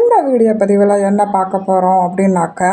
இந்த வீடியோ பதிவில் என்ன பார்க்க போகிறோம் அப்படின்னாக்கா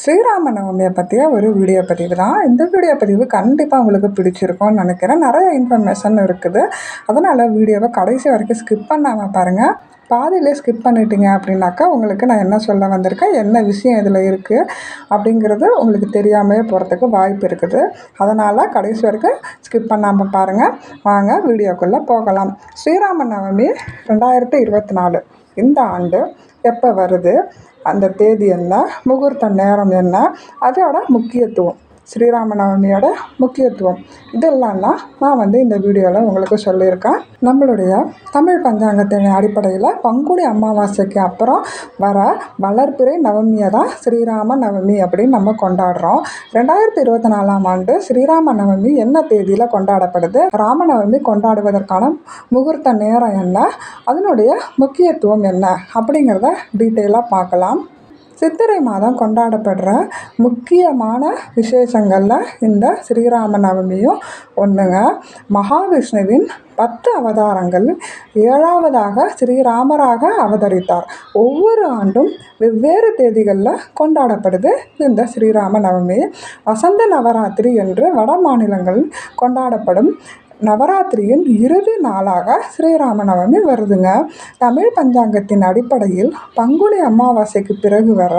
ஸ்ரீராம நவமியை பற்றிய ஒரு வீடியோ பதிவு தான். இந்த வீடியோ பதிவு கண்டிப்பாக உங்களுக்கு பிடிச்சிருக்கும்னு நினைக்கிறேன். நிறைய இன்ஃபர்மேஷன் இருக்குது. அதனால் வீடியோவை கடைசி வரைக்கும் ஸ்கிப் பண்ணாமல் பாருங்கள் பாதியிலே ஸ்கிப் பண்ணிட்டீங்க அப்படின்னாக்கா உங்களுக்கு நான் என்ன சொல்ல வந்திருக்கேன்? என்ன விஷயம் இதில் இருக்குது அப்படிங்கிறது உங்களுக்கு தெரியாமையே போகிறதுக்கு வாய்ப்பு இருக்குது. அதனால் கடைசி வரைக்கும் ஸ்கிப் பண்ணாமல் பாருங்கள் வாங்க வீடியோக்குள்ளே போகலாம். ஸ்ரீராம நவமி ரெண்டாயிரத்தி இருபத்தி நாலு. இந்த ஆண்டு எப்போ வருது? அந்த தேதி என்ன? முகூர்த்த நேரம் என்ன? அதோட முக்கியத்துவம். ஸ்ரீராம நவமியோட முக்கியத்துவம். இதெல்லாம் தான் நான் வந்து இந்த வீடியோவில் உங்களுக்கு சொல்லியிருக்கேன். நம்மளுடைய தமிழ் பஞ்சாங்கத்தின் அடிப்படையில் பங்குனி அமாவாசைக்கு அப்புறம் வர வளர்பிறை நவமியை தான் ஸ்ரீராம நவமி அப்படின்னு நம்ம கொண்டாடுறோம். ரெண்டாயிரத்தி இருபத்தி நாலாம் ஆண்டு ஸ்ரீராம நவமி என்ன தேதியில் கொண்டாடப்படுது? ராமநவமி கொண்டாடுவதற்கான முகூர்த்த நேரம் என்ன? அதனுடைய முக்கியத்துவம் என்ன? அப்படிங்கிறத டீட்டெயிலாக பார்க்கலாம். சித்திரை மாதம் கொண்டாடப்படுற முக்கியமான விசேஷங்களில் இந்த ஸ்ரீராம நவமியும் ஒன்றுங்க மகாவிஷ்ணுவின் பத்து அவதாரங்கள் ஏழாவதாக ஸ்ரீராமராக அவதரித்தார். ஒவ்வொரு ஆண்டும் வெவ்வேறு தேதிகளில் கொண்டாடப்படுது இந்த ஸ்ரீராம நவமி. வசந்த நவராத்திரி என்று வட மாநிலங்களில் கொண்டாடப்படும். நவராத்திரியின் இறுதி நாளாக ஸ்ரீராம நவமி வருதுங்க. தமிழ் பஞ்சாங்கத்தின் அடிப்படையில் பங்குனி அமாவாசைக்கு பிறகு வர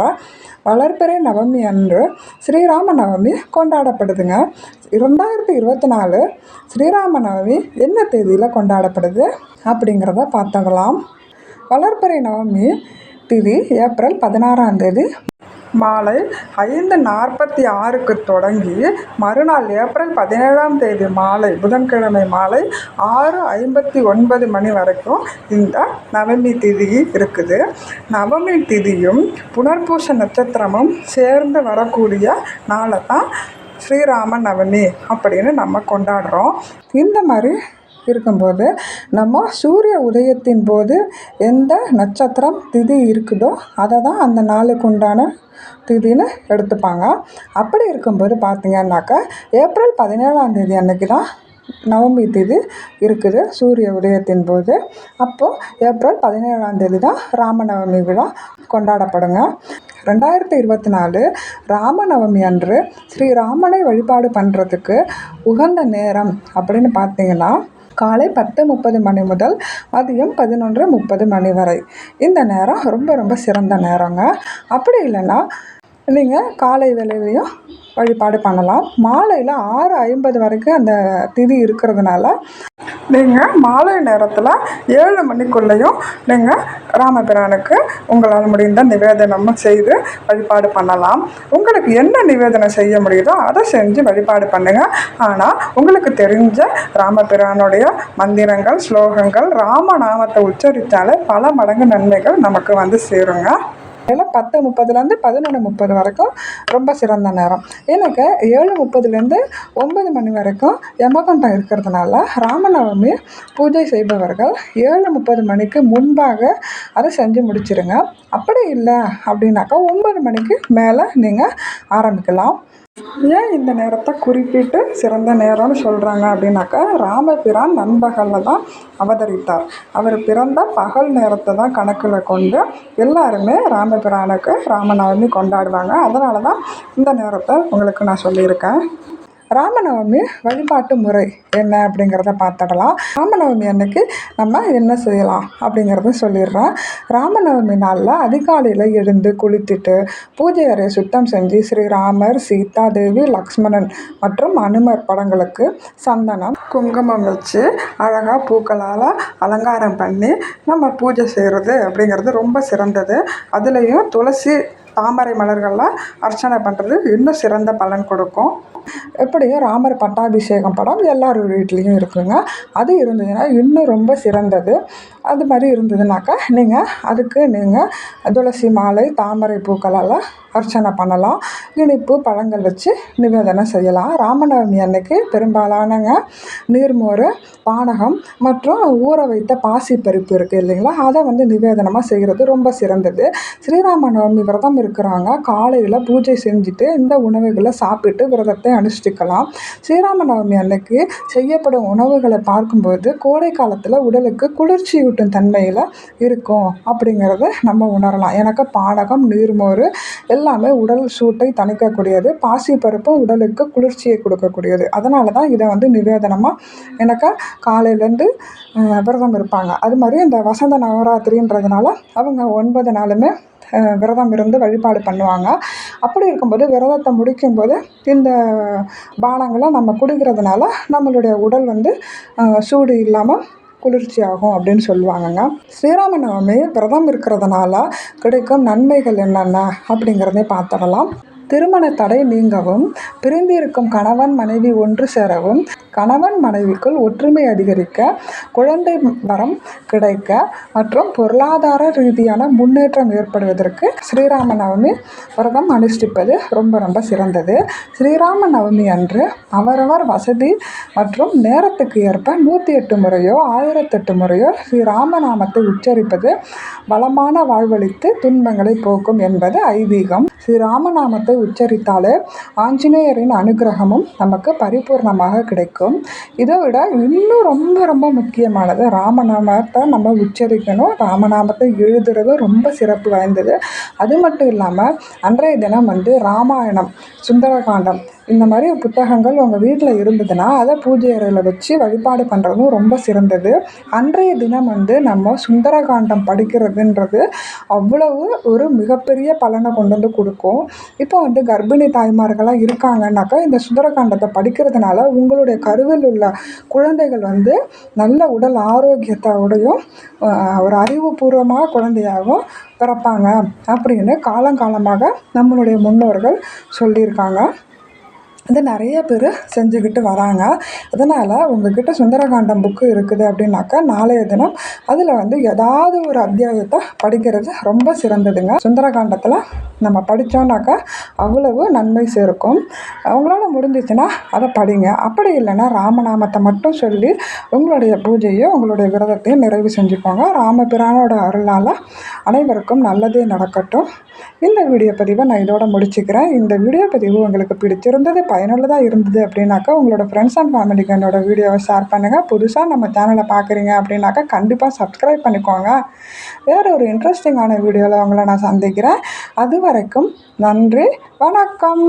வளர்பிறை நவமி அன்று ஸ்ரீராம நவமி கொண்டாடப்படுதுங்க. இரண்டாயிரத்தி இருபத்தி நாலு ஸ்ரீராம நவமி என்ன தேதியில் கொண்டாடப்படுது அப்படிங்கிறத பார்த்துக்கலாம் வளர்பிறை நவமி திதி ஏப்ரல் பதினாறாம் தேதி. மாலை ஐந்து நாற்பத்தி ஆறுக்கு தொடங்கி மறுநாள் ஏப்ரல் பதினேழாம் தேதி மாலை புதன்கிழமை மாலை ஆறு ஐம்பத்தி ஒன்பது மணி வரைக்கும் இந்த நவமி திதி இருக்குது. நவமி திதியும் புனர்பூச நட்சத்திரமும் சேர்ந்து வரக்கூடிய நாளை தான் ஸ்ரீராம நவமி அப்படின்னு நம்ம கொண்டாடுறோம். இந்த மாதிரி இருக்கும்போது நம்ம சூரிய உதயத்தின் போது எந்த நட்சத்திரம் திதி இருக்குதோ அதை தான் அந்த நாளுக்கு உண்டான திதின்னு எடுத்துப்பாங்க. அப்படி இருக்கும்போது பார்த்திங்கன்னாக்கா ஏப்ரல் பதினேழாம் தேதி அன்னைக்கு தான் நவமி திதி இருக்குது சூரிய உதயத்தின் போது. அப்போது ஏப்ரல் பதினேழாம் தேதி தான் ராமநவமி விழா கொண்டாடப்படுங்க. ரெண்டாயிரத்தி இருபத்தி நாலு ராமநவமி அன்று ஸ்ரீராமனை வழிபாடு பண்ணுறதுக்கு உகந்த நேரம் அப்படின்னு பார்த்தீங்கன்னா காலை பத்து முப்பது மணி முதல் மதியம் பதினொன்று முப்பது மணி வரை. இந்த நேரம் ரொம்ப ரொம்ப சிறந்த நேரங்க. அப்படி இல்லைன்னா நீங்கள் காலை வேலையிலையும் வழிபாடு பண்ணலாம். மாலையில் ஆறு ஐம்பது வரைக்கும் அந்த திதி இருக்கிறதுனால நீங்கள் மாலை நேரத்தில் ஏழு மணிக்குள்ளேயும் நீங்கள் ராமபிரானுக்கு உங்களால் முடிந்த நிவேதனமும் செய்து வழிபாடு பண்ணலாம். உங்களுக்கு என்ன நிவேதனம் செய்ய முடியுதோ அதை செஞ்சு வழிபாடு பண்ணுங்கள் ஆனால் உங்களுக்கு தெரிஞ்ச ராமபிரானுடைய மந்திரங்கள் ஸ்லோகங்கள் ராமநாமத்தை உச்சரித்தாலே பல மடங்கு நன்மைகள் நமக்கு வந்து சேருங்க. ஏன்னா பத்து முப்பதுலேருந்து பதினொன்று முப்பது வரைக்கும் ரொம்ப சிறந்த நேரம். எனக்கு ஏழு முப்பதுலேருந்து ஒன்பது மணி வரைக்கும் யமகண்டம் இருக்கிறதுனால ராமநவமி பூஜை செய்பவர்கள் ஏழு முப்பது மணிக்கு முன்பாக அதை செஞ்சு முடிச்சிருங்க. அப்படி இல்லை அப்படின்னாக்கா ஒன்பது மணிக்கு மேலே நீங்கள் ஆரம்பிக்கலாம். ஏன் இந்த நேரத்தை குறிப்பிட்டு சிறந்த நேரம்னு சொல்கிறாங்க அப்படின்னாக்கா ராமபிரான் நண்பகலில் தான் அவதரித்தார். அவர் பிறந்த பகல் நேரத்தை தான் கணக்கில் கொண்டு எல்லாருமே ராமபிரானுக்கு ராமநவமி கொண்டாடுவாங்க. அதனால தான் இந்த நேரத்தை உங்களுக்கு நான் சொல்லியிருக்கேன். ராமநவமி வழிபாட்டு முறை என்ன அப்படிங்கிறத பார்த்துடலாம். ராமநவமி அன்னைக்கு நம்ம என்ன செய்யலாம் அப்படிங்கிறத சொல்லிடுறேன். ராமநவமி நாளில் அதிகாலையில் எழுந்து குளித்துட்டு பூஜை அறையை சுத்தம் செஞ்சு ஸ்ரீராமர் சீதா தேவி லக்ஷ்மணன் மற்றும் அனுமர் படங்களுக்கு சந்தனம் குங்குமம் வச்சு அழகாக பூக்களால் அலங்காரம் பண்ணி நம்ம பூஜை செய்கிறது அப்படிங்கிறது ரொம்ப சிறந்தது. அதுலேயும் துளசி தாமரை மலர்களில் அர்ச்சனை பண்ணுறது இன்னும் சிறந்த பலன் கொடுக்கும். எப்படியும் ராமர் பட்டாபிஷேகம் படம் எல்லார் வீட்லேயும் இருக்குங்க. அது இருந்ததுன்னா இன்னும் ரொம்ப சிறந்தது. அது மாதிரி இருந்ததுனாக்கா நீங்கள் அதுக்கு நீங்கள் துளசி மாலை தாமரை பூக்களால் அர்ச்சனை பண்ணலாம். இனிப்பு பழங்கள் வச்சு நிவேதனம் செய்யலாம். ராமநவமி அன்னைக்கு பெரும்பாலானங்க நீர்மோர் பானகம் மற்றும் ஊற வைத்த பாசி பருப்பு இருக்குது இல்லைங்களா? அதை வந்து நிவேதனமாக செய்கிறது ரொம்ப சிறந்தது. ஸ்ரீராம நவமி விரதம் இருக்கிறாங்க. காலையில் பூஜை செஞ்சுட்டு இந்த உணவுகளை சாப்பிட்டு விரதத்தை அனுஷ்டிக்கலாம். ஸ்ரீராம நவமி அன்னைக்கு செய்யப்படும் உணவுகளை பார்க்கும்போது கோடை காலத்தில் உடலுக்கு குளிர்ச்சியூட்டும் தன்மையில் இருக்கும் அப்படிங்கிறத நம்ம உணரலாம். எனக்கு பானகம் நீர்மோர் எல்லாமே உடல் சூட்டை தணிக்கக்கூடியது. பாசிப்பருப்பும் உடலுக்கு குளிர்ச்சியை கொடுக்கக்கூடியது. அதனால தான் இதை வந்து நிவேதனமாக எனக்கு காலையிலேருந்து விரதம் இருப்பாங்க. அது மாதிரி இந்த வசந்த நவராத்திரின்றதுனால அவங்க ஒன்பது நாளுமே விரதம் இருந்து வழிபாடு பண்ணுவாங்க. அப்படி இருக்கும்போது விரதத்தை முடிக்கும்போது இந்த பானங்களை நம்ம குடிக்கிறதுனால நம்மளுடைய உடல் வந்து சூடு இல்லாமல் குளிர்ச்சி ஆகும் அப்படின்னு சொல்லுவாங்கங்க. ஸ்ரீராம நவமி விரதம் இருக்கிறதுனால கிடைக்கும் நன்மைகள் என்னென்ன அப்படிங்கிறதே பார்த்துடலாம். திருமண தடை நீங்கவும் பிரிந்திருக்கும் கணவன் மனைவி ஒன்று சேரவும் கணவன் மனைவிக்குள் ஒற்றுமை அதிகரிக்க குழந்தை வரம் கிடைக்க மற்றும் பொருளாதார ரீதியான முன்னேற்றம் ஏற்படுவதற்கு ஸ்ரீராம நவமி விரதம் அனுஷ்டிப்பது ரொம்ப ரொம்ப சிறந்தது. ஸ்ரீராம நவமி அன்று அவரவர் வசதி மற்றும் நேரத்துக்கு ஏற்ப நூற்றி எட்டு முறையோ ஆயிரத்தெட்டு முறையோ ஸ்ரீராமநாமத்தை உச்சரிப்பது வளமான வாழ்வழித்து துன்பங்களை போக்கும் என்பது ஐதீகம். ஸ்ரீராமநாமத்தை உச்சரித்தாலே ஆஞ்சநேயரின் அனுகிரகமும் நமக்கு பரிபூர்ணமாக கிடைக்கும். இதை விட இன்னும் ரொம்ப ரொம்ப முக்கியமானது ராமநாமத்தை நம்ம உச்சரிக்கணும். ராமநாமத்தை எழுதுறது ரொம்ப சிறப்பு வாய்ந்தது. அது மட்டும் இல்லாமல் அன்றைய தினம் வந்து ராமாயணம் சுந்தரகாண்டம் இந்த மாதிரி புத்தகங்கள் உங்கள் வீட்டில் இருந்ததுன்னா அதை பூஜை அறையில் வச்சு வழிபாடு பண்ணுறதும் ரொம்ப சிறந்தது. அன்றைய தினம் வந்து நம்ம சுந்தரகாண்டம் படிக்கிறதுன்றது அவ்வளவு ஒரு மிகப்பெரிய பலனை கொண்டு வந்து கொடுக்கும். இப்போ வந்து கர்ப்பிணி தாய்மார்களாக இருக்காங்கன்னாக்கா இந்த சுந்தரகாண்டத்தை படிக்கிறதுனால உங்களுடைய கருவில் உள்ள குழந்தைகள் வந்து நல்ல உடல் ஆரோக்கியத்தோடையும் ஒரு அறிவுபூர்வமாக குழந்தையாகவும் பிறப்பாங்க அப்படின்னு காலங்காலமாக நம்மளுடைய முன்னோர்கள் சொல்லியிருக்காங்க. இது நிறைய பேர் செஞ்சுக்கிட்டு வராங்க. அதனால் உங்ககிட்ட சுந்தரகாண்டம் புக்கு இருக்குது அப்படின்னாக்கா நாளைய தினம் அதில் வந்து ஏதாவது ஒரு அத்தியாயத்தை படிக்கிறது ரொம்ப சிறந்ததுங்க. சுந்தரகாண்டத்தில் நம்ம படித்தோம்னாக்கா அவ்வளவு நன்மை சேர்க்கும். அவங்களால முடிஞ்சிச்சுன்னா அதை படிங்க. அப்படி இல்லைன்னா ராமநாமத்தை மட்டும் சொல்லி உங்களுடைய பூஜையும் உங்களுடைய விரதத்தையும் நிறைவு செஞ்சுக்கோங்க. ராமபிரானோட அருளால் அனைவருக்கும் நல்லதே நடக்கட்டும். இந்த வீடியோ பதிவை நான் இதோட முடிச்சுக்கிறேன். இந்த வீடியோ பதிவு உங்களுக்கு பிடிச்சிருந்தது பயனுள்ளதாக இருந்தது அப்படின்னாக்கா உங்களோட ஃப்ரெண்ட்ஸ் அண்ட் ஃபேமிலிக்கு என்னோடய வீடியோவை ஷேர் பண்ணுங்கள் புதுசாக நம்ம சேனலை பார்க்குறீங்க அப்படின்னாக்கா கண்டிப்பாக சப்ஸ்கிரைப் பண்ணிக்கோங்க. வேறு ஒரு இன்ட்ரெஸ்டிங்கான வீடியோவில் உங்களை நான் சந்திக்கிறேன். அது வரைக்கும் நன்றி வணக்கம்.